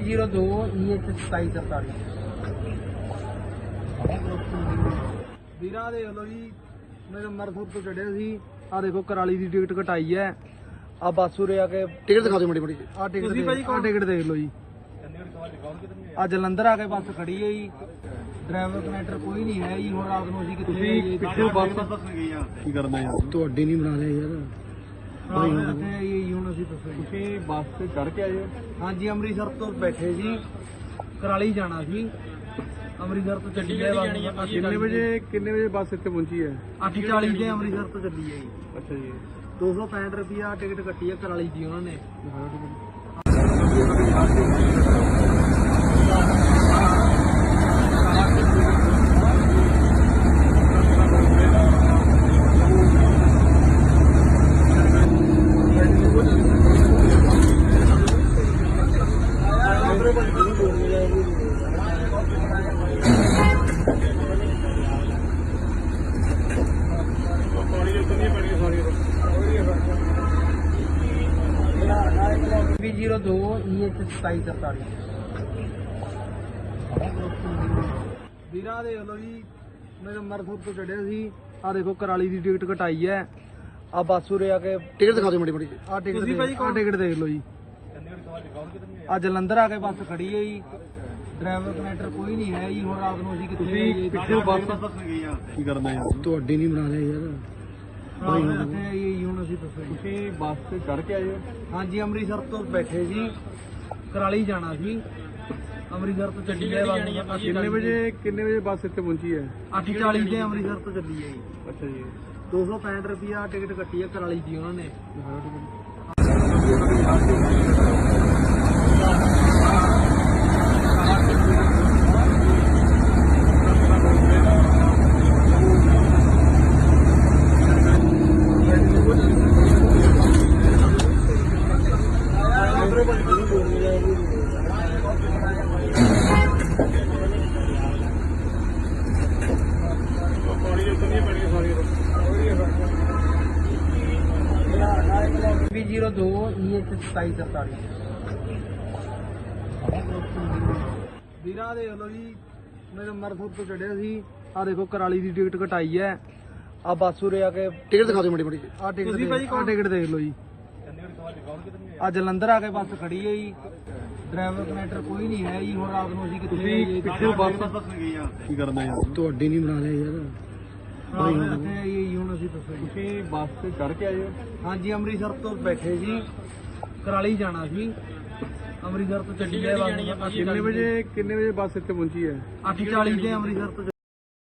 02 EH 2743 ਵੀਰਾਂ ਦੇ ਵੱਲੋਂ ਜੀ ਮੇਰੇ ਮਰਫੂਰ ਤੋਂ ਚੜਿਆ ਸੀ। ਆ ਦੇਖੋ ਕਰਾਲੀ ਦੀ ਟਿਕਟ ਕਟਾਈ ਹੈ। ਆ ਬੱਸ ਉਰੇ ਆ ਕੇ ਟਿਕਟ ਦਿਖਾ ਦਿਓ ਮੜੀ ਮੜੀ ਆ ਟਿਕਟ ਆ ਟਿਕਟ ਦੇਖ ਲਓ ਜੀ। ਆ ਜਲੰਧਰ ਆ ਕੇ ਬੱਸ ਖੜੀ ਹੈ ਜੀ। ਡਰਾਈਵਰ ਕਨੈਕਟਰ ਕੋਈ ਨਹੀਂ ਹੈ ਜੀ। ਹੁਣ ਰਾਤ ਨੂੰ ਅਸੀਂ ਕਿੱਥੇ ਜਾਈਏ? ਪਿੱਛੋਂ ਬੱਸ ਕੀ ਕਰਨਾ ਯਾਰ ਤੁਹਾਡੀ ਨਹੀਂ ਬਣਾ ਲਿਆ ਯਾਰ। ਤੁਸੀਂ ਬੱਸ ਤੇ ਚੜ ਕੇ ਆਏ ਹੋ? ਹਾਂਜੀ ਅੰਮ੍ਰਿਤਸਰ ਤੋਂ ਬੈਠੇ ਸੀ। ਕਰਾਲੀ ਜਾਣਾ ਸੀ। ਅੰਮ੍ਰਿਤਸਰ ਤੋਂ ਚੱਲੀ ਹੈ? ਬੱਸ ਕਿੰਨੇ ਵਜੇ ਕਿੰਨੇ ਵਜੇ ਬੱਸ ਇੱਥੇ ਪਹੁੰਚੀ ਹੈ? 8:40 ਤੇ ਅੰਮ੍ਰਿਤਸਰ ਤੋਂ ਚੱਲੀ ਹੈ ਜੀ। ਅੱਛਾ ਜੀ। 265 ਰੁਪਿਆ ਟਿਕਟ ਕੱਟੀ ਹੈ ਕਰਾਲੀ ਦੀ ਉਹਨਾਂ ਨੇ। ਵੀ 02 EH 2743 ਵੀਰਾਂ ਦੇ ਵੱਲੋਂ ਜੀ ਮੇਰੇ ਮਰਫੂਰ ਤੋਂ ਚੜਿਆ ਸੀ। ਆ ਦੇਖੋ ਕਰਾਲੀ ਦੀ ਟਿਕਟ ਕਟਾਈ ਹੈ। ਆ ਬੱਸ ਉਰੇ ਆ ਕੇ ਟਿਕਟ ਦਿਖਾ ਦਿਓ ਮੜੀ ਮੜੀ ਆ ਟਿਕਟ ਦੇਖ ਆ ਟਿਕਟ ਦੇਖ ਲਓ ਜੀ। ਆ ਜਲੰਧਰ ਆ ਕੇ ਬੱਸ ਖੜੀ ਹੈ ਜੀ। ਡਰਾਈਵਰ ਕਨੈਕਟਰ ਕੋਈ ਨਹੀਂ ਹੈ ਜੀ। ਹੁਣ ਰਾਤ ਨੂੰ ਅਸੀਂ ਕਿੱਥੇ ਪਿੱਛੋਂ ਬੱਸ ਕੀ ਕਰਨਾ ਯਾਰ? ਤੁਹਾਡੀ ਨਹੀਂ ਬਣਾ ਲਿਆ ਯਾਰ। ਤੁਸੀਂ ਬੱਸ ਤੇ ਚੜ ਕੇ ਆਏ ਹੋ? ਹਾਂਜੀ ਅੰਮ੍ਰਿਤਸਰ ਤੋਂ ਬੈਠੇ ਸੀ ਕਰਾਲੀ ਜਾਣਾ ਸੀ। ਅੰਮ੍ਰਿਤਸਰ ਤੋਂ ਚੱਲੀ ਹੈ ਬੱਸ। ਕਿੰਨੇ ਵਜੇ ਕਿੰਨੇ ਵਜੇ ਬੱਸ ਇੱਥੇ ਪਹੁੰਚੀ ਹੈ? 8:40 ਤੇ ਅੰਮ੍ਰਿਤਸਰ ਤੋਂ ਚੱਲੀ ਹੈ ਜੀ। ਅੱਛਾ ਜੀ। 265 ਰੁਪਿਆ ਟਿਕਟ ਕੱਟੀ ਹੈ ਕਰਾਲੀ ਦੀ ਉਹਨਾਂ ਨੇ। ਵੀ 02 EH 2743 ਵੀਰਾਂ ਦੇ ਵੱਲੋਂ ਜੀ ਮੇਰੇ ਮਰਫੂਰ ਤੋਂ ਚੜਿਆ ਸੀ। ਆ ਦੇਖੋ ਕਰਾਲੀ ਦੀ ਟਿਕਟ ਕਟਾਈ ਹੈ। ਆ ਬੱਸ ਉਰੇ ਆ ਕੇ ਟਿਕਟ ਦਿਖਾ ਦਿਓ ਮੜੀ ਮੜੀ ਆ ਟਿਕਟ ਦੇਖ ਆ ਟਿਕਟ ਦੇਖ ਲਓ ਜੀ। ਆ ਜਲੰਧਰ ਆ ਕੇ ਬੱਸ ਖੜੀ ਹੈ ਜੀ। ਡਰਾਈਵਰ ਕਨੈਕਟਰ ਕੋਈ ਨਹੀਂ ਹੈ ਜੀ। ਹੁਣ ਰਾਤ ਨੂੰ ਅਸੀਂ ਕਿੱਥੇ ਜਾਈਏ? ਪਿੱਛੋਂ ਬੱਸ ਕੀ ਕਰਨਾ ਯਾਰ ਤੁਹਾਡੀ ਨਹੀਂ ਬਣਾ ਲਿਆ ਯਾਰ। ਜਾਈਏ ਜੀ ਹੁਣ ਅਸੀਂ ਦੱਸੋ ਜੀ ਤੁਸੀਂ ਬੱਸ ਤੇ ਚੜ ਕੇ ਆਏ ਹੋ? ਹਾਂਜੀ ਅੰਮ੍ਰਿਤਸਰ ਤੋਂ ਬੈਠੇ ਸੀ ਕਰਾਲੀ ਜਾਣਾ ਸੀ। ਅੰਮ੍ਰਿਤਸਰ ਤੋਂ ਚੱਲੀ ਹੈ? ਬੱਸ ਕਿੰਨੇ ਵਜੇ? ਕਿੰਨੇ ਵਜੇ ਬੱਸ ਇੱਥੇ ਪਹੁੰਚੀ ਹੈ? 8:40 ਤੇ ਅੰਮ੍ਰਿਤਸਰ ਤੋਂ